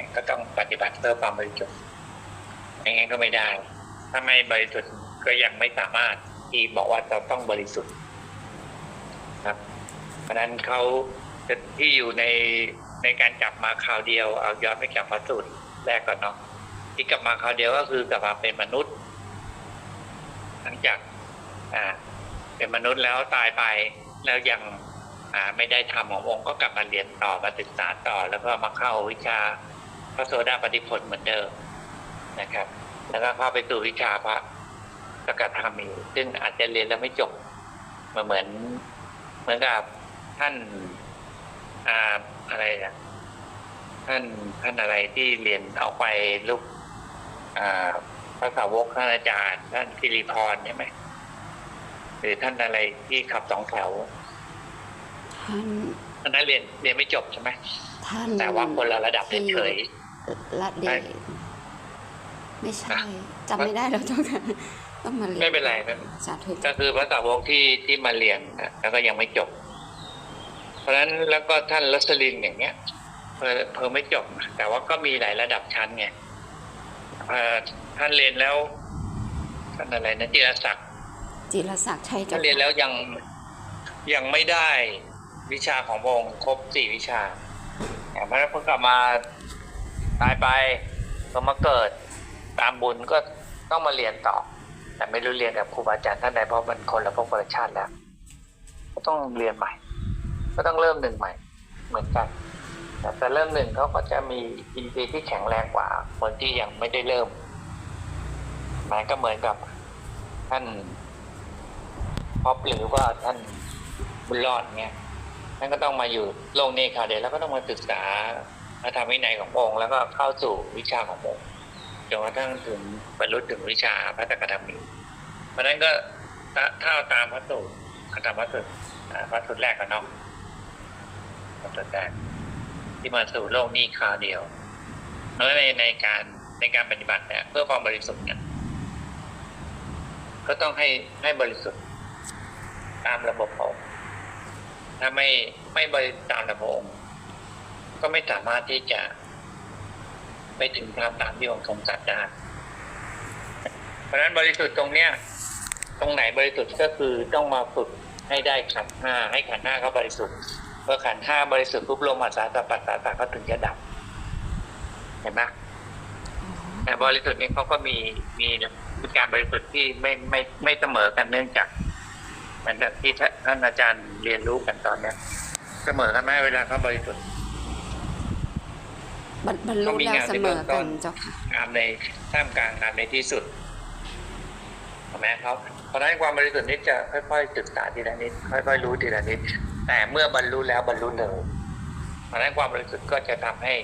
เนี่ยก็ต้องปฏิบัติเพื่อความบริสุทธิ์ไม่งั้นก็ไม่ได้ ถ้าไม่บริสุทธิ์ก็ยังไม่สามารถที่บอกว่าเราต้องบริสุทธิ์ครับ เพราะนั้นเขาที่อยู่ในในการกลับมาคราวเดียวเอาย้อนไปกลับพระสูตรแรกก่อนเนาะที่กลับมาคราวเดียวก็คือกลับมาเป็นมนุษย์หลังจากอ่า เป็นมนุษย์แล้วตายไปแล้วยังอ่าไม่ได้ทำขององค์ก็กลับมาเรียนต่อมาศึกษาต่อ แล้วก็มาเข้าวิชา ระโสดาปฏิผลเหมือนเดิมนะครับ แล้วก็เข้าไปสู่วิชาพระสกทามีซึ่งอาจจะเรียนแล้วไม่จบมาเหมือน เหมือนกับท่านอ่าอะไรนะท่านท่านอะไรที่เรียนเอาไปลูกอ่าพระสาวกท่านอาจารย์ ท่านสิริพรใช่ไหมหรือท่านอะไรที่ขับสองแถวท่านท่านนั้นเรียนเรียนไม่จบใช่ไหมท่านแต่ว่าคนละระดับเฉย ละเดชไม่ใช่จำไม่ได้แล้วเจ้าค่ะต้องมาเรียนไม่เป็นไรไม่สาธุๆก็คือพระสาวกที่ที่มาเรียนนะแล้วก็ยังไม่จบ เพราะฉะนั้นแล้วก็ท่านรัสลินอย่างเงี้ยเพอเพอไม่จบ แต่ว่าก็มีหลายระดับชั้นไงพอท่านเรียนแล้วท่านอะไรนะจิรศักดิ์จิรศักดิ์ชัยท่าเจ้านเรียนค่ะแล้วยังยังไม่ได้วิชาของพระองค์ครบสี่วิชาแต่พระพุทธกลับมา ตายไปก็มาเกิดตามบุญก็ต้องมาเรียนต่อ แต่ไม่รู้เรียนกับครูบาอาจารย์ท่านใดเพราะมันคนละภพคนละชาติแล้วก็ต้องเรียนใหม่ ก็ต้องเริ่มหนึ่งใหม่ เหมือนกัน แต่แต่เริ่มหนึ่งเขาก็จะมีอินทรีย์ที่แข็งแรงกว่าคนที่ยังไม่ได้เริ่มมันก็เหมือนกับท่านพอหรือว่าท่านบุญรอดเนี่ยท่านก็ต้องมาอยู่โลกนี้ค่ะเดี๋ยวแล้วก็ต้องมาศึกษา พระธรรมวินัยของพระองค์ แล้วก็เข้าสู่วิชาของพระองค์จนกระทั่งถึงบรรลุถึงวิชาพระตกธรรมีเพราะฉะนั้นก็ถ้าถ้าเอาตามพระสูตรเอาตามพระสูตรพระสูตรแรกกันเนาะพระสูตรแรกที่มาสู่โลกนี้คราวเดียวแล้วในในการในการปฏิบัติเนี่ยเพื่อความบริสุทธิ์เนี่ยก็ต้องให้ให้บริสุทธิ์ตามระบบของถ้าไม่ไม่บริสุทธิ์ตามระบบองค์ ก็ไม่สามารถที่จะไปถึงธรรมตามที่องค์ทรงตรัสได้เพราะฉะนั้นบริสุทธิ์ตรงเนี้ย ตรงไหนบริสุทธิ์ก็คือต้องมาฝึกให้ได้ขันห้าให้ขันห้าเขาบริสุทธิ์เมื่อขันห้าบริสุทธิ์ปุ๊บลมอัศสาสะปัสสาสะก็ถึงจะดับ เห็นไหมแต่บริสุทธิ์นี้เขาก็มีมีมีการบริสุทธิ์ที่ไม่ไม่ไม่เสมอกันเนื่องจากเหมือนกับที่ท่านอาจารย์เรียนรู้กันตอนเนี้ยเสมอกันไหมเวลาเขาบริสุทธิ์ บรรบรรลุแล้วเสมอกันเจ้าค่ะงามในท่ามกลางงามในที่สุดถูกไหมครับเพราะฉะนั้นความบริสุทธิ์นี้จะค่อยๆศึกษาทีละนิดค่อยๆรู้ทีละนิดแต่เมื่อบรรลุแล้วบรรลุเลยเพราะฉะนั้นความบริสุทธิ์ก็จะทำให้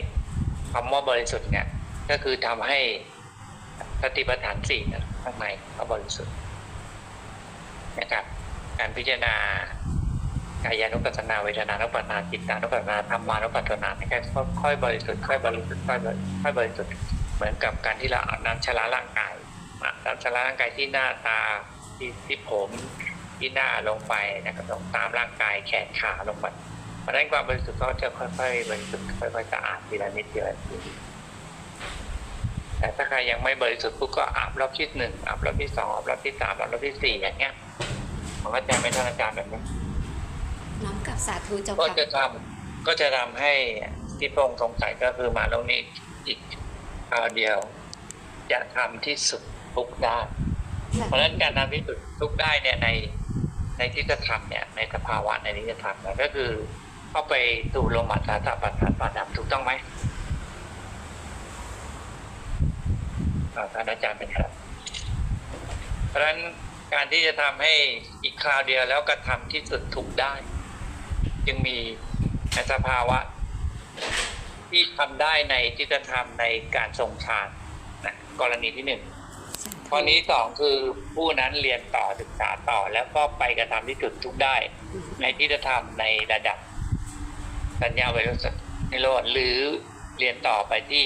คำว่าบริสุทธิ์เนี่ย ก็คือทำให้สติปัฏฐานสี่เนี่ยข้างในเขาบริสุทธิ์นะครับการพิจารณา กายานุปัสสนาเวทนานุปัสสนาจิตานุปัสสนาธรรมานุปัสสนาเนี่ค่อยๆบริสุทธิ์ค่อยบริสุทธิ์ค่อยบริค่อยบริสุทธิ์เหมือนกับการที่เราอาบน้ำชำระร่างกายอาบน้ำชำระร่างกายที่หน้าตาที่ที่ผมที่หน้าลงไปนะครับลงตามร่างกายแขนขาลงไปเพราะนั้นความบริสุทธิ์ก็จะค่อยๆบริสุทธิ์ค่อยๆสะอาดทีละนิดทีละนิดแต่ถ้าใครยังไม่บริสุทธิ์ปุ๊บก็อาบรอบที่หนึ่งอาบรอบที่สองอาบรอบที่สามอาบรอบที่สี่อย่างเงี้ยมันก็จะไม่ท่านอาจารย์แบบนี้ น้อมกับสาธุเจ้าก็ค่ะจะทำก็จะทำให้ที่พระองค์สงสัยก็คือมาตรงนี้อีกคราวเดียวจะทำที่สุดทุกได้เพราะฉะนั้นการทำที่สุดทุกได้เนี่ยในในที่จะทำเนี่ยในสภาวะในที่จะทำเนี่ยก็คือเข้าไปสู่ลมอัศสาสะปัสสาปัสดับถูกต้องไหมอ่าท่านอาจารย์เป็นครับ เพราะฉะนั้นการที่จะทำให้อีกคราวเดียวแล้วกระทำที่สุดถูกได้ จึงมีในสภาวะ ที่ทำได้ในที่จะทำในการทรงฌานนะกรณีที่หนึ่งข้อนี้สองคือผู้นั้นเรียนต่อศึกษาต่อแล้วก็ไปกระทำที่จุดทุกได้ ในที่จะทำในระดับสัญญาไวรัสนิโรธหรือเรียนต่อไปที่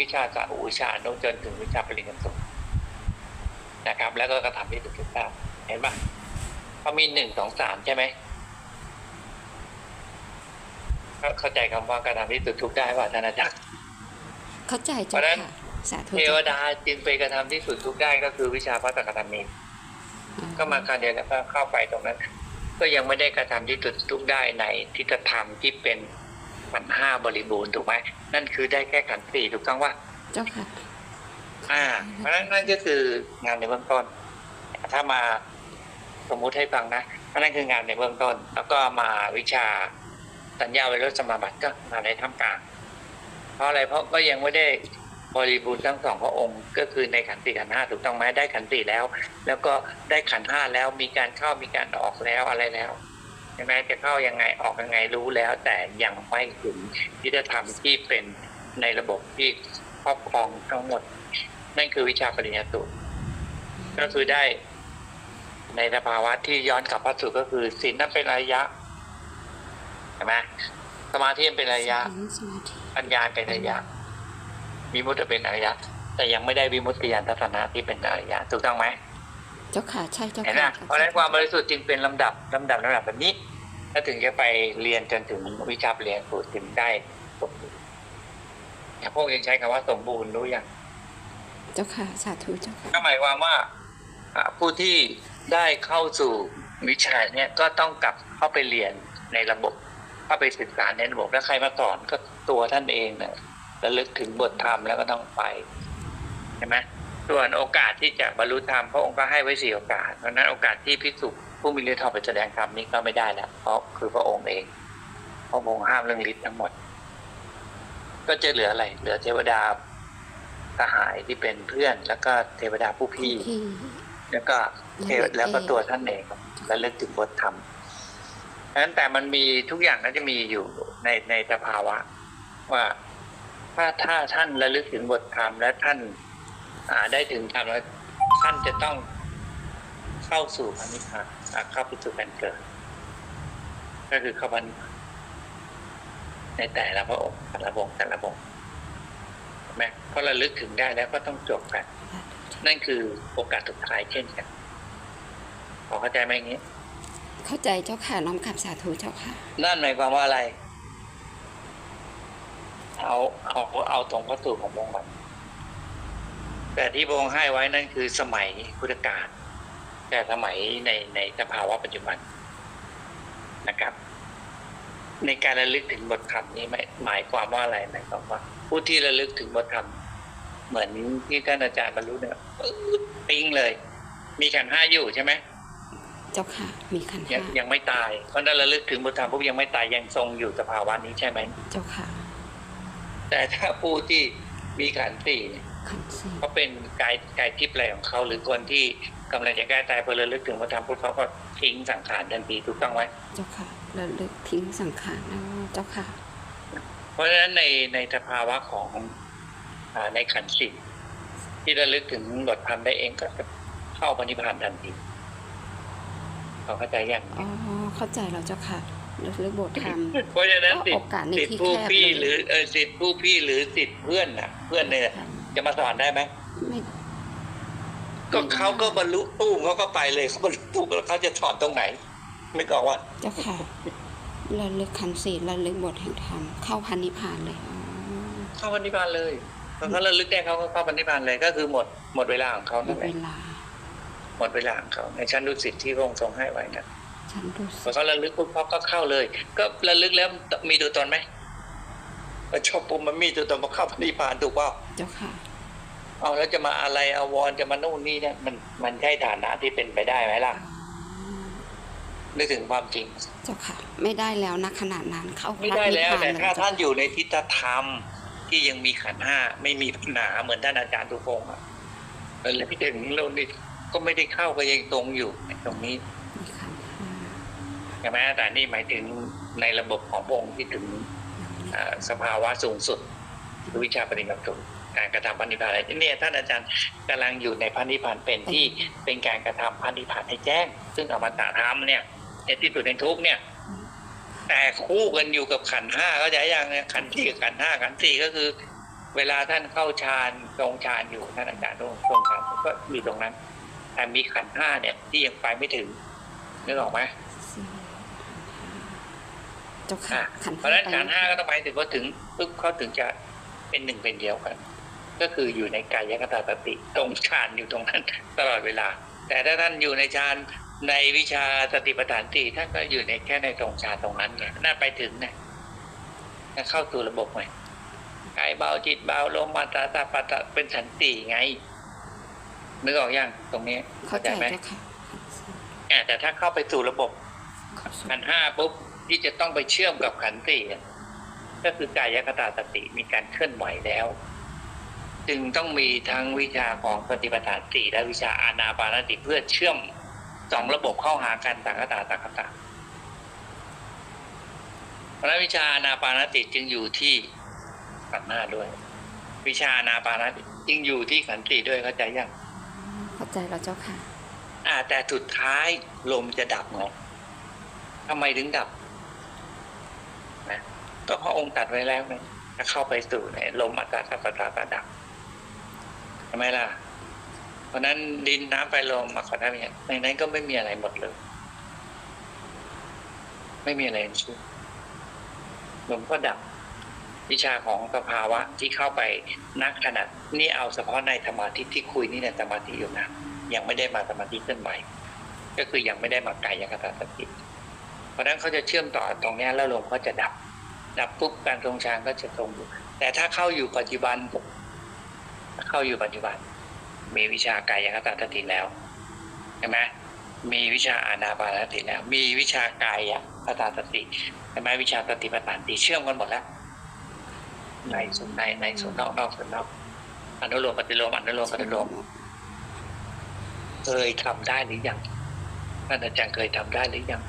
วิชาสาอุวิชาโนจนถึงวิชาปริญญาสูตรนะครับ แล้วก็กระทำที่จุดทุกได้เห็นปะเขามีหนึ่งสองสามใช่ไหม เข้าเข้าใจคำว่ากระทำที่จุดทุกได้ว่าท่านอาจารย์เข้าใจเพเจ้าราะฉะนั้นค่ะสาธุเทเจ้าวดาจึงไปกระทำที่สุดทุกได้ก็คือวิชาพระตถาคตมีค่ะก็มาการเดียวแล้วก็เข้าไปตรงนั้น ก็ยังไม่ได้กระทำที่สุดทุกได้ในทิฏฐธรรมที่เป็นขันธ์ห้าบริบูรณ์ถูกไหมนั่นคือได้แค่ขันธ์สี่ถูกต้องว่าเจ้าค่ะอ่า เพราะฉะนั้นนั่นก็คืองานในเบื้องต้น ถ้ามาสมมุติให้ฟังนะอันนั้นคืองานในเบื้องต้น แล้วก็มาวิชา สัญญาเวรัสสมาบัติก็มาในท่ามกลางเพราะอะไรเพราะก็ยังไม่ได้บริบูรณ์ทั้งสองพระองค์ ก็คือในขันธ์สี่ขันห้าถูกต้องไหมได้ขันธ์สี่แล้ว แล้วก็ได้ขันห้าแล้วมีการเข้ามีการออกแล้วอะไรแล้วใช่ไหมจะเข้ายังไงออกยังไงรู้แล้ว แต่ยังไม่ถึงทิฏฐธรรมที่เป็นในระบบที่ครอบครองทั้งหมด นั่นคือวิชาปริญญาตรก็คือได้ในสภาวะที่ย้อนกลับพระสูตรก็คือศีลนั้นเป็นอริยะ ใช่ไหมสมาธิเป็นอริยะสมาธิปัญญาเป็นอริยะวิมุตติเป็นอริยะ แต่ยังไม่ได้วิมุตติยานทัศนะที่เป็นอริยะถูกต้องไหมเจ้าค่ะใช่เจ้าเห็นไหมค่ะเพราะฉะนั้นความบริสุทธิ์จึงเป็นลำดับลำดับลำดับแบบนี้ถ้าถึงจะไปเรียนจนถึงวิชาเรียนสูตรถึงได้สมบูรณ์อย่างพวกเองใช้คำว่าสมบูรณ์รู้ยังเจ้าค่ะสาธุเจ้าค่ะก็หมายความว่าอ่าผู้ที่ได้เข้าสู่วิชาเนี่ยก็ต้องกลับเข้าไปเรียนในระบบ เข้าไปศึกษาในระบบแล้วใครมาสอนก็ตัวท่านเองเนี่ยระลึกถึงบทธรรมแล้วก็ต้องไปใช่ไหมส่วนโอกาสที่จะบรรลุธรรมพระองค์ก็ให้ไว้สี่โอกาส เพราะฉะนั้นโอกาสที่ภิกษุผู้มีฤทธิ์ทองไปแสดงธรรมนี้ก็ไม่ได้แล้วเพราะคือพระองค์เองพระองค์ห้ามเรื่องฤทธิ์ทั้งหมด ก็จะเหลืออะไร เหลือเทวดาสหายที่เป็นเพื่อน แล้วก็เทวดาผู้พี่ที่แล้วก็เทวแล้วก็ตัวท่านเองและเลิกถึงบทธรรมฉะ นั้นแต่มันมีทุกอย่างก็จะมีอยู่ในในสภาวะ ว่าถ้าถ้าท่านระลึกถึงบทธรรมและท่านอ่าได้ถึงธรรมแล้วท่านจะต้องเข้าสู่พันิพพานเข้าไปสู่การเกิด ก็คือเข้าพันในแต่ละพระองค์แต่ละองค์แต่ละองค์เห็นไหมเพราะระลึกถึงได้แล้วก็ต้องจบกัน นั่นคือโอกาสสุดท้ายเช่นกันพอเข้าใจไหมอย่างนี้ เข้าใจเจ้าค่ะน้อมกับสาธุเจ้าค่ะ นั่นหมายความว่าอะไร เอาเอาเอาตรงพระสูตรของพระองค์ก่อนแต่ที่พระองค์ให้ไว้นั่นคือสมัยพุทธกาลแต่สมัยในในสภาวะปัจจุบันนะครับ ในการระลึกถึงบทธรรมนี้หมายหมายความว่าอะไรหมายความว่า ผู้ที่ระลึกถึงบทธรรมเหมือนที่ท่านอาจารย์บรรลุเนี่ยปิ้งเลย มีขันห้าอยู่ใช่ไหม เจ้าค่ะ มีขันธ์ยังห้ายังไม่ตาย เพราะฉะนั้นระลึกถึงบุตรธรรมปุ๊บยังไม่ตายยังทรงอยู่สภาวะนี้ใช่ไหม เจ้าค่ะ แต่ถ้าผู้ที่มีขันธ์สี่เนี่ยขันธ์สี่เขาเป็นกายกายทิพย์อะไรของเขาหรือคนที่กำลังจะใกล้ตายพอระลึกถึงบุตรธรรมปุ๊บเขาก็ทิ้งสังขารทันทีถูกต้องไหมเจ้าค่ะระลึกทิ้งสังขารนะเจ้าค่ะ เพราะฉะนั้นในในสภาวะของอ่าในขันธ์สี่ที่ระลึกถึงบทธรรมได้เองก็จะเข้าปณิพพานทันที เขาเข้าใจยังอ๋อเข้าใจแล้วเจ้าค่ะระลึกบทธรรมเพราะฉะนั้นก็สิทโอธิ์กาสในสิทที่ธิ์ผู้แคบพี่เลยหรือเออสิทธิ์ผู้พี่หรือสิทธิ์เพื่อนน่ะ เพื่อนเนี่ยจะมาสอนได้ไหมไม่ก็เขาก็บรรลุตู้มเขาก็ไปเลยเขาบรรลุตู้มแล้วเขาจะสอนตรงไหน ไม่บอกว่าเจ้าค่ะระลึกขันธ์สี่ระลึกบทแห่งธรรมเข้าพันนิพพานเลยอ๋อเข้าปณิพานเลยพอเขาระลึกได้เขาก็เข้าปณิพานเลยก็คือหมดหมดเวลาของเขาหมนั่ดนแหเวละลา หมดเวลาของเขาในชั้นดุสิตที่พระองค์ทรงให้ไว้นะฉันรู้พสึอกเขาระลึกปุ๊บเขาก็เข้าเลย ก็ระลึกแล้วมีตัวตนไหมพอชอบปุ๊บมันมีตัวตนพอเข้าปณิพานถูกเปล่าเจ้าค่ะเอาแล้วจะมาอะไรเอาวรจะมานู่นนี่เนี่ยมันมันใช่ฐานะที่เป็นไปได้ไหมล่ะอ๋อนึกถึงความจริงเจ้าค่ะ ไม่ได้แล้วนะขนาดนั้นเข้าไม่ได้แล้วพระแต่นิพพถ้าเลยท่านอยู่ในทิฏฐธรรม ที่ยังมีขันธ์ห้าไม่มีปัญหาเหมือนท่านอาจารย์ทุพงศ์อะแล้วพี่ถึงเรานี่ ก็ไม่ได้เข้าก็ยังตรงอยู่ในตรงนี้มีขันธ์ห้าใช่ไหมแต่นี่หมายถึงในระบบของพระองค์ที่ถึงอ่าสภาวะสูงสุดคือวิชาปฏิบัติสูงการกระทำพันธิพานอะไรเนี่ยท่านอาจารย์กำลังอยู่ในพันธิพานเป็นที่เป็นการกระทำพันธิพานให้แจ้ง ซึ่งอมตะธรรมเนี่ยในที่สุดในทุกข์เนี่ย แต่คู่กันอยู่กับขันธ์ห้าเข้าใจยังเนี่ยขันธ์สี่กับขันธ์ห้าขันธ์สี่ก็คือ เวลาท่านเข้าฌานทรงฌานอยู่ท่านอาจารย์ทรงทรงฌานก็อยู่ตรงนั้น แต่มีขันธ์ห้าเนี่ย ที่ยังไปไม่ถึงนึกออกไหมสี่ขันธ์ห้าเจ้าค่ะอะขันธ์เพราะฉะนั้นไปขันธ์ห้าก็ต้องไปถึงว่าถึงปุ๊บเขาถึงจะเป็นหนึ่งเป็นเดียวกัน ก็คืออยู่ในกายคตาสติตรงฌานอยู่ตรงนั้นตลอดเวลา แต่ถ้าท่านอยู่ในฌานในวิชาสติปัฏฐานสี่ท่านก็อยู่ในแค่ในตรงฌานตรงนั้นไงน่าไปถึงนะน่าเข้าสู่ระบบไงกายเบาจิตเบาลมมาตาตาปัตตะเป็นสันติไง นึกออกยังตรงนี้เข้าใจไหมเจ้าค่ะอะแต่ถ้าเข้าไปสู่ระบบขันธ์ห้าปุ๊บที่จะต้องไปเชื่อมกับขันธ์สี่อะก็คือกายคตาสติมีการเคลื่อนไหวแล้ว จึงต้องมีทั้งวิชาของสติปัฏฐานสี่และวิชาอานาปานสติเพื่อเชื่อมสองระบบเข้าหากันต่างคตาต่างคตาเพราะฉะนั้นวิชาอานาปานสติจึงอยู่ที่ขันธ์ห้าด้วย วิชาอานาปานสติจึงอยู่ที่ขันธ์สี่ด้วยเข้าใจยัง เข้าใจแล้วเจ้าค่ะ อ่า แต่สุดท้ายลมจะดับไงทำไมถึงดับนะก็พระองค์ตัดไว้แล้วไงถ้าเข้าไปสู่ในลมอากาศปตาตาดับทำไมล่ะ เพราะนั้นดินน้ำไฟลมอากาศน้ำเนี่ยในนั้นก็ไม่มีอะไรหมดเลย ไม่มีอะไรทั้งสิ้นลมก็ดับ วิชาของสภาวะที่เข้าไปนักขนาดนี่เอาเฉพาะในสมาธิที่คุยนี่เนี่ยสมาธิอยู่นะยังไม่ได้มาสมาธิเคลื่อนไหวก็คือยังไม่ได้มากายคตาสติเพราะฉะนั้นเขาจะเชื่อมต่อตรงนี้แล้วลมก็จะดับ ดับปุ๊บการทรงฌานก็จะทรงอยู่แต่ถ้าเข้าอยู่ปัจจุบัน เข้าอยู่ปัจจุบัน มีวิชากายคตาสติแล้วใช่ไหมมีวิชาอานาปานสติแล้ว มีวิชากายคตาสติใช่ไหมวิชาสติปัฏฐานติเชื่อมกันหมดแล้ว ในส่วนในในส่วนนอกนอกส่วนนอกอนุโลมปฏิโลมอนุโลมปฏิโลมเคยทำได้หรือยังท่านอาจารย์เคยทำได้หรือยัง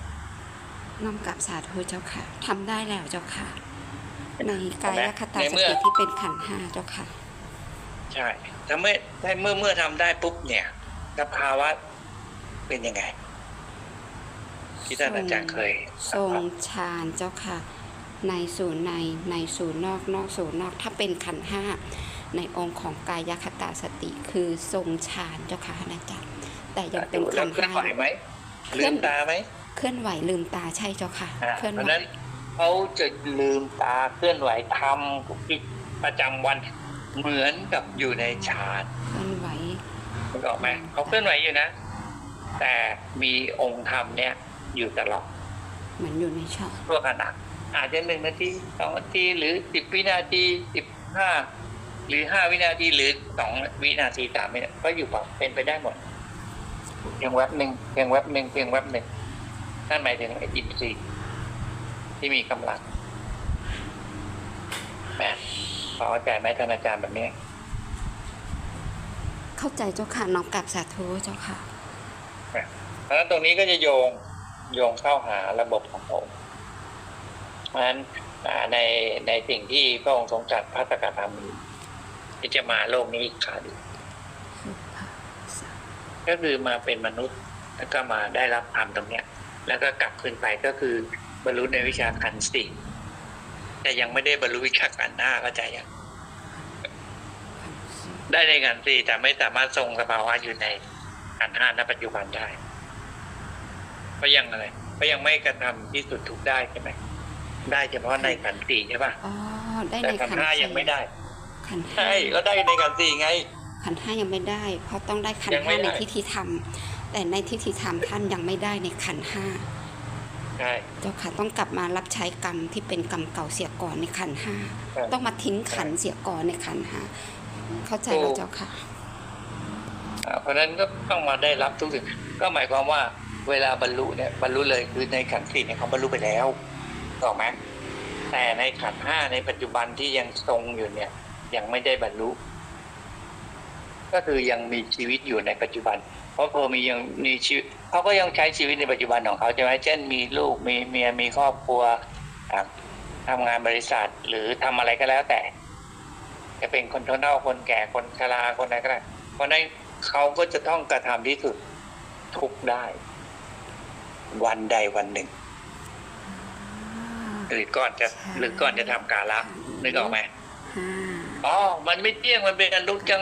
น้อมกราบสาธุเจ้าค่ะทำได้แล้วเจ้าค่ะในกายคตาในสเมื่อติที่เป็นขันธ์ห้าเจ้าค่ะ ใช่ถ้าเมื่อถ้าเมื่อเมื่อทำได้ปุ๊บเนี่ยสภาวะเป็นยังไงที่ท่านอาจารย์เคยทรงฌานเจ้าค่ะ ในสู่ในในสู่นอกนอกสู่นอก ถ้าเป็นขันธ์ห้าในองค์ของกายคตาสติคือทรงฌานเจ้าค่ะอาจารย์แต่ยังเป็นแล้ขัวนธ์เคลื่อนห้าไหวไหมเคลื่ลือนมตาไหมเคลื่อนไหวลืมตาใช่เจ้าค่ะอ่าเคลื่อนเพราะไหวฉะนั้นเขาจะลืมตาเคลื่อนไหวทำทุกกิจประจำวันเหมือนกับอยู่ในฌานเคลื่อนไหวนึกออกไหมเขาเคลื่อนไหวอยู่นะ แต่มีองค์ธรรมเนี่ยอยู่ตลอดเหมือนอยู่ในฌานทั่วขณะ อาจจะหนึ่งนาทีสองนาทีหรือสิบวินาทีสิบห้าหรือห้าวินาทีหรือสองวินาทีสามวินาทีก็อยู่ปะเป็นไปได้หมดเพียงแวบหนึ่งเพียงแวบหนึ่งเพียงแวบหนึ่งนั่นหมายถึงไอ้อินทรีย์ที่มีกำลังแหมพอเข้าใจไหมท่านอาจารย์แบบนี้ เข้าใจเจ้าค่ะน้อมกราบสาธุเจ้าค่ะเพราะฉะนั้นตรงนี้ก็จะโยงโยงเข้าหาระบบของพระองค์เพ ราะฉะนั้นในในสิ่งที่พระองค์ทรงจัดพระสกธรรมที่จะมาโลกนี้อีกครั้งก็คือมาเป็นมนุษย์แล้วก็มาได้รับธรรมตรงเนี้ย แล้วก็กลับขึ้นไปก็คือบรรลุในวิชาขันสี่แต่ยังไม่ได้บรรลุวิชาขันธ์ห้าเข้าใจยังได้ในขันสี่แต่ไม่สามารถทรงสภาวะอยู่ในขันห้าณปัจจุบันได้เพราะยังอะไรเพราะยังไม่กระทำที่สุดทุกได้ใช่ไหม ได้เฉพาะในขันธ์สี่ใช่ป่ะอ๋อได้แต่ในขันขันธ์ห้าธ์ยังไม่ได้ ขันธ์ห้าใช่ก็ได้ในขันธ์สี่ไง ขันธ์ห้ายังไม่ได้ เพราะต้องได้ขันยัธ์งไม่ห้าในได้ทิฏฐิธรรมแต่ในทิฏฐิธรรมท่านยังไม่ได้ในขันธ์ห้าใช่ เจ้าค่ะต้องกลับมารับใช้กรรมที่เป็นกรรมเก่าเสียก่อนในขันธ์ห้าใช่ต้องมาทิ้งขันธ์เสียก่อนในขันธ์ห้าเข้าใจแล้วเจ้าค่ะ อ่าเพราะฉะนั้นก็ต้องมาได้รับทุกสิ่งก็หมายความว่าเวลาบรรลุเนี่ยบรรลุเลยคือในขันธ์สี่เนี่ยเขาบรรลุไปแล้ว ถูกไหมแต่ในขันห้าในปัจจุบันที่ยังทรงอยู่เนี่ย ยังไม่ได้บรรลุ ก็คือยังมีชีวิตอยู่ในปัจจุบัน เพราะพอมียังมีชีวิตเขาก็ยังใช้ชีวิตในปัจจุบันของเขาใช่ไหมเช่น มีลูกมีเมียมีครอบครัวทำงานบริษัทหรือทำอะไรก็แล้วแต่ จะเป็นคนเฒ่าคนแก่คนชราคนอะไรก็ได้เพราะนั้นเขาก็จะต้องกระทำที่สุดทุกได้ วันใดวันหนึ่ง หรือก่อนจะหรือก่อนจะทำการละนึกออกไหมห้าอ๋อ มันไม่เที่ยงมันเป็นอนุจัง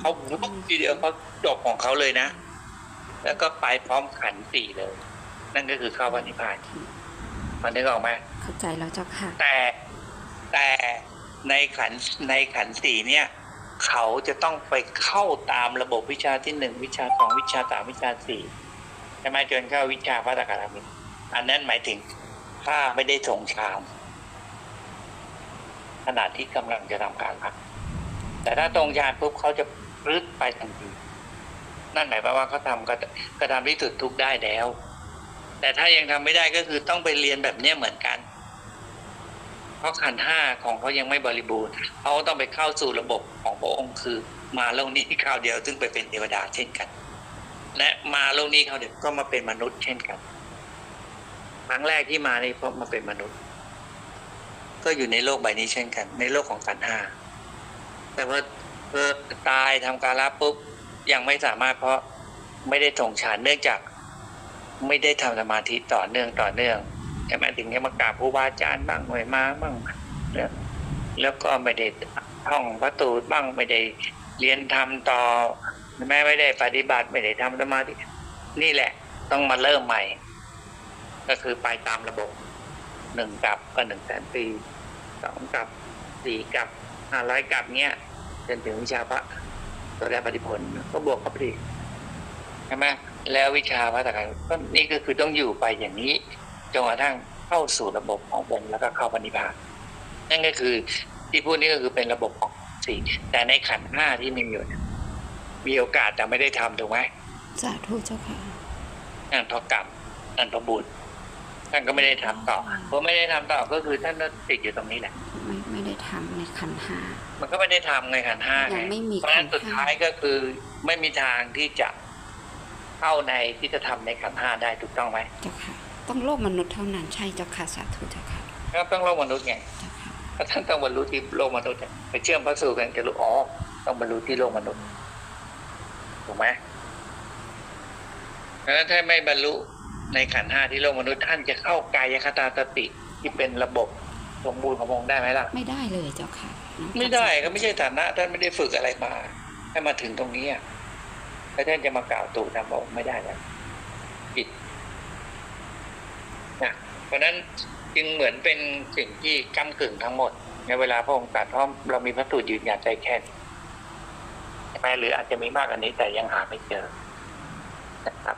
เขาปุ๊บทีเดียวเขาจบของเขาเลยนะ แล้วก็ไปพร้อมขันธ์สี่เลย นั่นก็คือเข้าพระนิพพานมันนึกออกไหมเข้าใจแล้วเจ้าค่ะ แต่แต่ในขันธ์ในขันธ์สี่เนี่ย เขาจะต้องไปเข้าตามระบบวิชาที่หนึ่งวิชาสองวิชาสามวิชาสี่ใช่ไหมจนเข้าวิชาพระตกรามินอันนั้นหมายถึง ถ้าไม่ได้ส่งฌานขณะที่กำลังจะทำการพัก แต่ถ้าตรงฌานปุ๊บเขาจะรึดไปทันที นั่นหมายความว่าเขาทำกระกระทำที่สุดทุกได้แล้ว แต่ถ้ายังทำไม่ได้ก็คือต้องไปเรียนแบบเนี้ยเหมือนกัน เพราะขันห้าของเขายังไม่บริบูรณ์เขาต้องไปเข้าสู่ระบบของพระองค์คือ มาโลกนี้คราวเดียว ซึ่งไปเป็นเทวดาเช่นกัน และมาโลกนี้คราวเดียวก็มาเป็นมนุษย์เช่นกัน ครั้งแรกที่มานี่เพราะมาเป็นมนุษย์ ก็อยู่ในโลกใบนี้เช่นกัน ในโลกของขันห้าแต่ว่าเออตายทำการรับปุ๊บยังไม่สามารถเพราะไม่ได้ส่งฌานเนื่องจาก ไม่ได้ทำสมาธิต่อเนื่องต่อเนื่องใช่ไหมถึงจะมากราบครูบาอาจารย์บ้างหน่วยมาบ้างแล้วแล้วก็ไม่ได้ท่องพระตูบ้างไม่ได้เรียนทำต่อแม้ไม่ได้ปฏิบัติไม่ได้ทำสมาธินี่แหละ ต้องมาเริ่มใหม่ ก็คือไปตามระบบหนึ่งกับก็หนึ่งแสนปีสองกับสี่กับห้าร้อยกับเนี้ยจนถึงวิชาพระตัวแรกปฏิผลก็บวกเข้าไปอีกใช่ไหมแล้ววิชาพระตะการก็นี่ก็คือต้องอยู่ไปอย่างนี้จนกระทั่งเข้าสู่ระบบขององค์แล้วก็เข้าปณิพพานนั่นก็คือที่พูดนี่ก็คือเป็นระบบของสี่แต่ในขันธ์ห้าที่มีอยู่เนี่ยมีโอกาสแต่ไม่ได้ทำถูกไหมสาธุเจ้าค่ะนั่นเพราะกรรมนั่นเพราะบุญ ท่านก็ไม่ได้ทำต่อเพราะไม่ได้ทำต่อก็คือท่านก็ติดอยู่ตรงนี้แหละ ไม่ไม่ได้ทำในขันธ์ห้ามันก็ไม่ได้ทำไงขันธ์ห้ายัไงงไม่มีเพราะฉะนั้นขัสุนดธ์ท้ายก็คือไม่มีทางที่จะเข้าในที่จะทำในขันธ์ห้าได้ถูกต้องไหมเจ้าค่ะ ต้องโลกมนุษย์เท่านั้นใช่เจ้าค่ะสาธุเจ้าค่ะก็ต้องโลกมนุษย์ไงเจ้าค่ะถ้าท่านต้องบรรลุที่โลกมนุษย์เนี่ยไปเชื่อมพระสูตรกันจะรู้อ๋อต้องบรรลุที่โลกมนุษย์ถูกไหมเพราะฉะนั้นถ้าไม่บรรลุ ในขันธ์ห้าที่โลกมนุษย์ท่านจะเข้ากายคตาสติที่เป็นระบบสมบูรณ์ของพระองค์ได้ไหมล่ะ ไม่ได้เลยเจ้าค่ะน้องไม่ได้ก็ไม่ใช่ฐานะ ท่านไม่ได้ฝึกอะไรมาให้มาถึงตรงนี้อะแล้วท่านจะมากล่าวตู่นำบอกไม่ได้แล้วผิดนะเพราะฉะนั้นจึงเหมือนเป็นสิ่งที่ก้ากึ่งทั้งหมด ในเวลาพระองค์ตรัสเพราะเรามีพระสูตรยืนยันใจแค่นี้ใช่ไหมหรืออาจจะมีมากกว่านี้แต่ยังหาไม่เจอนะครับ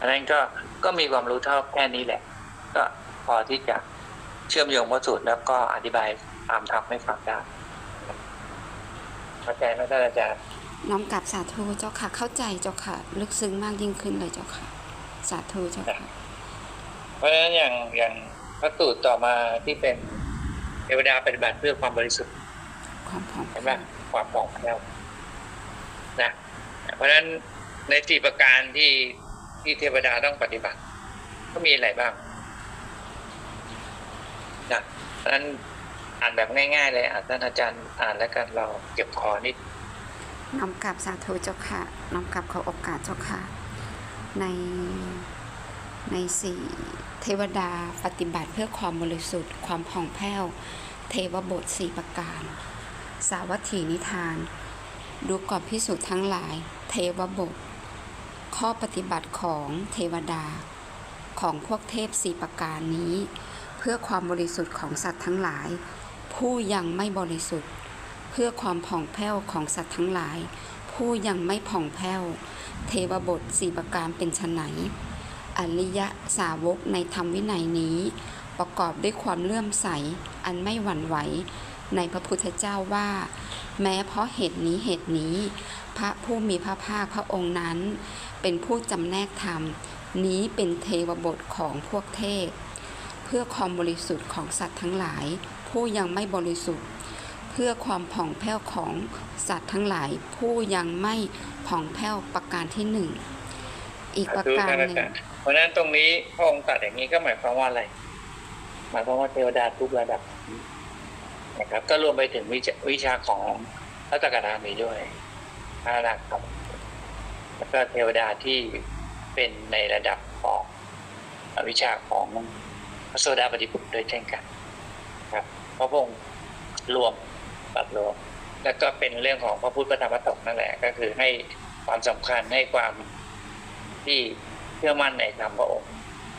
อันนั้นก็ ก็มีความรู้เท่าแค่นี้แหละ ก็พอที่จะเชื่อมโยงพระสูตรแล้วก็อธิบายตามธรรมให้ฟังได้เข้าใจไหมท่านอาจารย์น้อมกลับสาธุเจ้าค่ะ เข้าใจเจ้าค่ะ ลึกซึ้งมากยิ่งขึ้นเลยเจ้าค่ะ สาธุเจ้าค่ะ เพราะฉะนั้นอย่างอย่างพระสูตรต่อมาที่เป็นเทวดาปฏิบัติเพื่อความบริสุทธิ์ความผ่องเห็นไหมความปลองแคล่วนะเพราะฉะนั้นในสี่ประการที่ ที่เทวดาต้องปฏิบัติ ก็มีอะไรบ้างนะเพราะฉะนั้นอ่านแบบง่าย ๆ เลยอ่านท่านอาจารย์อ่านแล้วกันเราเก็บคอนิดน้อมกลับสาธุเจ้าค่ะน้อมกลับขอโอกาสเจ้าค่ะ ในในสี่เทวดาปฏิบัติเพื่อความบริสุทธิ์ ความผ่องแผ้ว เทวบทสี่ประการ สาวัตถีนิทาน ดูก่อนพิสุทธ์ทั้งหลาย เทวบท ข้อปฏิบัติของเทวดา ของพวกเทพสี่ประการนี้ เพื่อความบริสุทธิ์ของสัตว์ทั้งหลาย ผู้ยังไม่บริสุทธิ์ เพื่อความผ่องแผ้วของสัตว์ทั้งหลาย ผู้ยังไม่ผ่องแผ้ว เทวบทสี่ประการเป็นชไฉนอริยสาวกในธรรมวินัยนี้ ประกอบด้วยความเลื่อมใส อันไม่หวั่นไหว ในพระพุทธเจ้าว่า แม้เพราะเหตุนี้เหตุนี้ พระผู้มีพระภาคพระองค์นั้น เป็นผู้จำแนกธรรม นี้เป็นเทวบทของพวกเทพ เพื่อความบริสุทธิ์ของสัตว์ทั้งหลาย ผู้ยังไม่บริสุทธิ์ เพื่อความผ่องแผ้วของสัตว์ทั้งหลาย ผู้ยังไม่ผ่องแผ้วประการที่หนึ่งอีกประการหนึ่งเพราะนั้นตรงนี้พระองค์ตัดอย่างนี้ก็หมายความว่าอะไร หมายความว่าเทวดาทุกระดับ นะครับ ก็รวมไปถึงวิชาวิชาของพระตกรามีด้วยพระนะครับ แล้วก็เทวดาที่เป็นในระดับของวิชาของพระโสดาปฏิบุตรด้วยเช่นกันครับพระพระองค์รวมตัดรวม แล้วก็เป็นเรื่องของพระพุทธธรรมพระสงฆ์นั่นแหละ ก็คือให้ความสำคัญให้ความที่เชื่อมั่นในธรรมพระองค์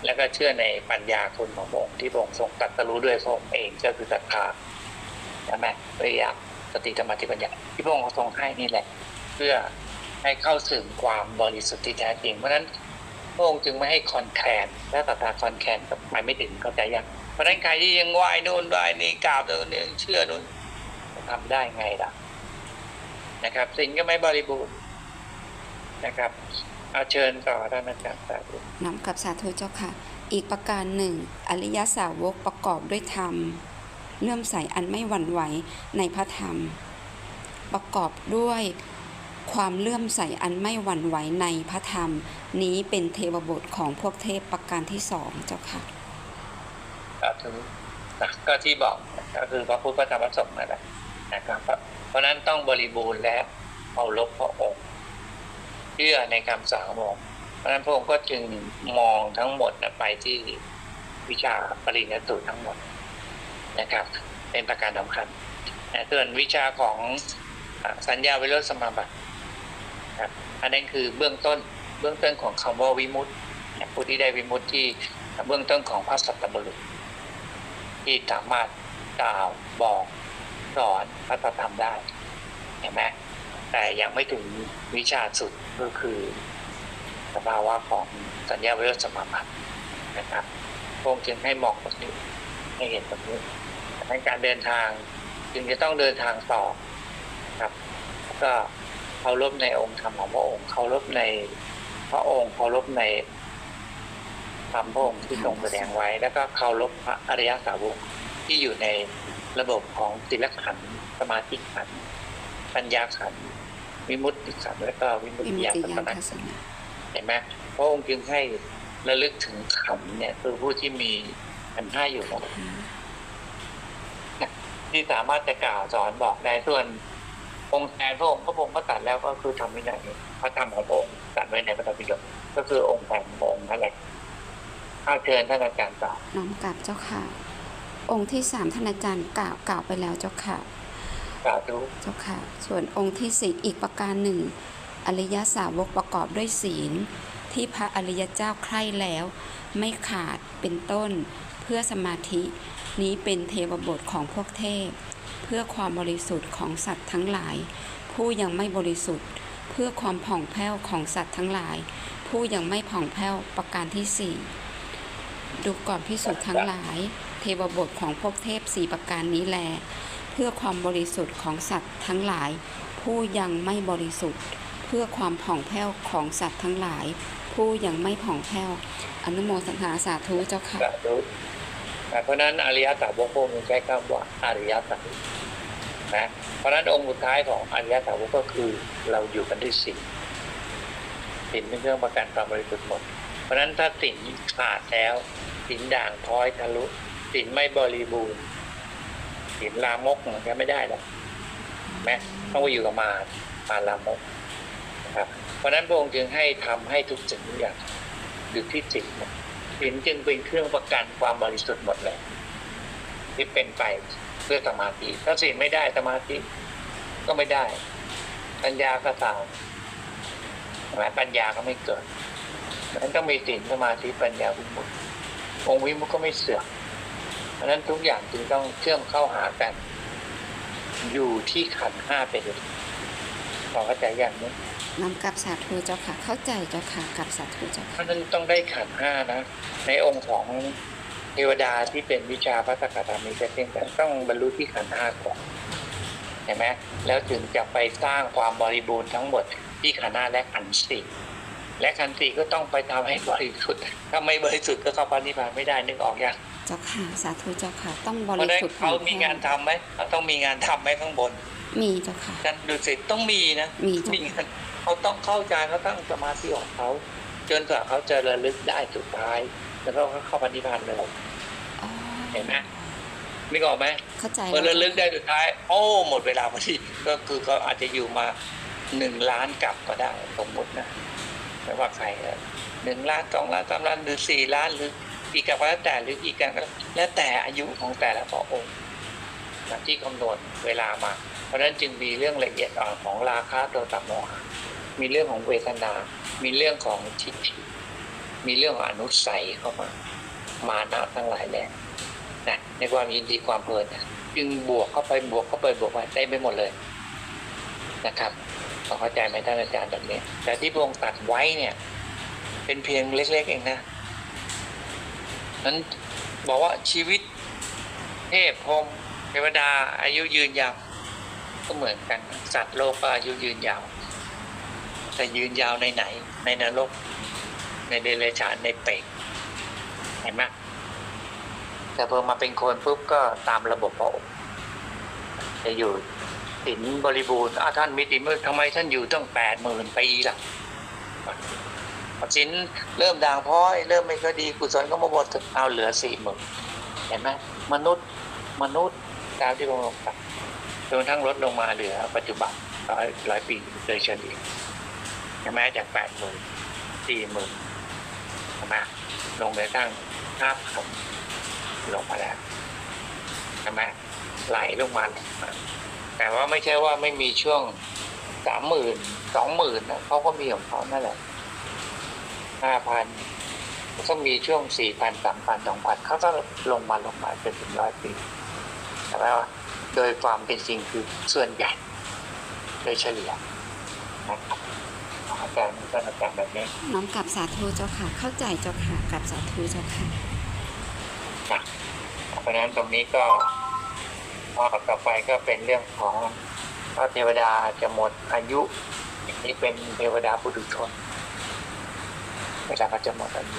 แล้วก็เชื่อในปัญญาคุณของพระองค์ที่พระองค์ทรงตรัสรู้ด้วยพระองค์เองก็คือศรัทธา ช่ไหมปริยัติสติสมาธิปัญญาที่พระองค์ทรงให้นี่แหละ เพื่อให้เข้าถึงความบริสุทธิ์ที่แท้จริง เพราะฉะนั้นพระองค์จึงไม่ให้คอนแคลนและตตาคอนแคลนกับไปไม่ถึงเข้าใจยังเพราะฉะนั้นใครที่ยังไหว้นู่นไหว้นี่กราบนู่นนี่เชื่อนู่นทำได้ไงล่ะนะครับสิ่งก็ไม่บริบูรณ์นะครับเอาเชิญต่อท่านอาจารย์สาธุน้อมกับสาธุเจ้าค่ะ อีกประการหนึ่ง อริยสาวกประกอบด้วยธรรม เลื่อมใสอันไม่หวั่นไหวในพระธรรม ประกอบด้วยความเลื่อมใสอันไม่หวั่นไหวในพระธรรม นี้เป็นเทวบทของพวกเทพประการที่สองเจ้าค่ะสาธุนะก็ที่บอกก็คือพระพุทธธรรมพระสงฆ์นั่นแหละนะครับ เพราะนั้นต้องบริบูรณ์และเคารพพระองค์เชื่อในคำสั่งขององค์เพราะนั้นพระองค์ก็จึงมองทั้งหมดไปที่วิชาปริญญาสูตรทั้งหมด นะครับ เป็นประการสำคัญส่วนวิชาของสัญญาวิโรธสมาบัติครับอันนั้นคือเบื้องต้นเบื้องต้นของคำว่าวิมุตติผู้ที่ได้วิมุตติที่เบื้องต้นของพระสัตตบุรุษ ที่สามารถกล่าวบอกสอนพระธรรมได้เห็นไหมแต่ยังไม่ถึงวิชาสุดก็คือสภาวะของสัญญาวิโรธสมาบัตินะครับพงจึงให้มองตรงนี้ให้เห็นตรงนี้ ในการเดินทางจึงจะต้องเดินทางต่อครับ ก็เคารพในองค์ธรรมของพระองค์เคารพในพระองค์เคารพในธรรมพระองค์ที่ทรงแสดงไว้ แล้วก็เคารพพระอริยสาวกที่อยู่ในระบบของศิลขันธ์สมาธิขันธ์ปัญญาขันธ์วิมุตติขันธ์และก็วิมุตติญาณติทัยาศนนะทัศนะเห็นไหมพระองค์จึงให้ระลึกถึงขันธ์เนี่ยคือผู้ที่มีขันธ์ห้าอยู่หมด ที่สามารถจะกล่าวสอนบอกได้ส่วนองค์แทนพระองค์พระองค์ก็ตัดแล้วก็คือทำวินัยพระธรรมของพระองค์ตัดไว้ในพระธรรมปิฎกก็คือองค์แทนพระองค์นั่นแหละเอาเชิญท่านอาจารย์ต่อน้อมกราบเจ้าค่ะ องค์ที่สามท่านอาจารย์กล่าวกล่าวไปแล้วเจ้าค่ะสาธุเจ้าค่ะ ส่วนองค์ที่สี่อีกประการหนึ่ง อริยสาวกประกอบด้วยศีล ที่พระอริยเจ้าใคร่แล้ว ไม่ขาดเป็นต้นเพื่อสมาธิ นี้เป็นเทวบทของพวกเทพ เพื่อความบริสุทธิ์ของสัตว์ทั้งหลาย ผู้ยังไม่บริสุทธิ์ เพื่อความผ่องแผ้วของสัตว์ทั้งหลาย ผู้ยังไม่ผ่องแผ้วประการที่สี่ดูก่อนพิสูจน์ทั้งหลาย เทวบทของพวกเทพสี่ประการนี้แล เพื่อความบริสุทธิ์ของสัตว์ทั้งหลาย ผู้ยังไม่บริสุทธิ์ เพื่อความผ่องแผ้วของสัตว์ทั้งหลาย ผู้ยังไม่ผ่องแผ้วอนุโมทนาสาธุเจ้าค่ะ สาธุอ่าเพราะนั้นอริยสัจวกพวกมันใช้คำว่าอริยสัจนะเพราะนั้นองค์สุดท้ายของอริยสัจก็คือเราอยู่กันด้วยสิ่งสิ่งเป็นเครื่องประกันความบริสุทธิ์หมด เพราะนั้นถ้าสิ่งขาดแล้วสิ่งด่างพ้อยทะลุสิ่งไม่บริบูรณ์สิ่งลามกมันก็ไม่ได้หรอกแม้ต้องไปอยู่กับมารมารลามกนะครับ เพราะนั้นพระองค์จึงให้ทำให้ทุกสิ่งทุกอย่างอยู่ที่จิตหมด ศีลจึงเป็นเครื่องประกันความบริสุทธิ์หมดเลยที่เป็นไปเพื่อสมาธิถ้าศีลไม่ได้สมาธิก็ไม่ได้ ปัญญาก็ตามใช่ไหมปัญญาก็ไม่เกิดมันต้องมีศีลสมาธิปัญญาวิมุตติองค์วิมุตติก็ไม่เสื่อมเพราะนั้นทุกอย่างจึงต้องเชื่อมเข้าหากัน อยู่ที่ขันห้าเป็นหลัก อเข้าใจอย่างนี้น้อมกลับสาธุเจ้าค่ะ เข้าใจเจ้าค่ะกลับสาธุเจ้าเพค่ะราะฉะนั้นต้องได้ขันธ์ห้านะ ในองค์ของเทวดาที่เป็นวิชาพระสกตามีแต่เพียงแต่ต้องบรรลุที่ขันธ์ห้าก่อนเห็นไหมแล้วถึงจะไปสร้างความบริบูรณ์ทั้งหมดที่ขันธ์ห้าและขันธ์สี่และขันธ์สี่ก็ต้องไปทำให้บริสุทธิ์ถ้าไม่บริสุทธิ์ก็เข้าพระนิพพานไม่ได้นึกออกยังเจ้าค่ะสาธุเจ้าค่ะ ต้องบเพราะริฉะนั้นสุทธิ์เขามีงานทำไหมเขาต้องมีงานทำไหมข้างบน มีเจ้าค่ะ การดูสิต้องมีนะมีเจ้ามีค่ะงานเขาต้องเข้าใจเขาตั้งสมาธิของเขาจนกว่าเขาจะระลึกได้สุดท้าย แล้วก็เข้าปฏิพันธ์เลยอ๋อเห็นไหมนึกออกไหมเข้าใจพอแล้วระลึกได้สุดท้าย โอ้หมดเวลาพอดีก็คือเขาอาจจะอยู่มาหนึ่งล้านกลับก็ได้สมมตินะไม่ว่าใครหนึ่งล้านสองล้านสามล้านหรือสี่ล้านหรืออีกกับแล้วแต่หรืออีกกันก็แล้วแต่อายุของแต่ละพระองค์นะที่กำหนดเวลามา เพราะฉะนั้นจึงมีเรื่องละเอียดอ่อนของราคาตัวตับโมหะมีเรื่องของเวทนา มีเรื่องของทิฏฐิมีเรื่องของอนุสัยเข้ามา มานะทั้งหลายแหละนะในความยินดีความเพลินนะจึงบวกเข้าไปบวกเข้าไปบวกไปได้ไปหมดเลยนะครับพอเข้าใจไหมท่านอาจารย์แบบนี้ แต่ที่พระองค์ตัดไว้เนี่ย เป็นเพียงเล็ก ๆ เองนะนั้นบอกว่าชีวิตเทพพรมเทวดาอายุยืนยาว ก็เหมือนกัน สัตว์โลกก็อายุยืนยาว แต่ยืนยาวในไหน ในนรก ในเดรัจฉานในเปรตเห็นไหมแต่พอมาเป็นคนปุ๊บก็ตามระบบพระองค์จะอยู่สินบริบูรณ์อ้าท่านมิติมืดทำไมท่านอยู่ตั้งแปดหมื่นปีล่ะสินเริ่มด่างพร้อย เริ่มไม่ค่อยดีกุศลก็มาหมดเอาเหลือสี่หมื่นเห็นไหมมนุษย์ มนุษย์ตามที่พระองค์ตัด จนทั้งลดลงมาเหลือปัจจุบันร้อยร้อยปีโดยเฉลี่ยใช่ไหมจากแปดหมื่นสี่หมื่นใช่ไหลงไปตั้งห้าพันลงมาแล้วใช่ไหมไหลลงมาแต่ว่าไม่ใช่ว่าไม่มีช่วงสามหมื่นสองหมื่นนะเขาก็มีของเขานั่นแหละห้าพันก็มีช่วงสี่พันสามพันสองพันเขาก็ลงมาลงมาจนถึงร้อยปีแต่ว่า โดยความเป็นจริงคือส่วนใหญ่ โดยเฉลี่ยนะครับอาจารย์ก็อาจารย์แบบนี้น้อมกลับสาธุเจ้าค่ะ เข้าใจเจ้าค่ะกลับสาธุเจ้าค่ะนะเพราะฉะนั้นตรงนี้ก็พอต่อไปก็เป็นเรื่องของพระเทวดาจะหมดอายุอย่างนี้เป็นเทวดาปุถุชนเวลาเขาจะหมดอายุ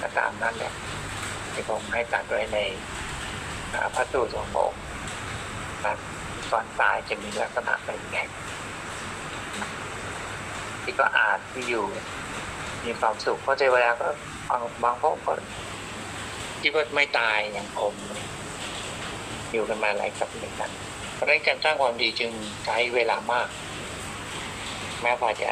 ก็ตามนั้นแหละที่ผมให้ตัดไว้ในอ่าพระสูตรของผม นะก่อนตายจะมีลักษณะเป็นไงที่ก็อานที่อยู่ มีความสุขเพราะเทวดาก็บางพวกก็คิดว่าไม่ตายอย่างผมอยู่กันมาหลายกับหนึ่งกันเพราะฉะนั้นการสร้างความดีจึงใช้เวลามาก แม้ว่าจะ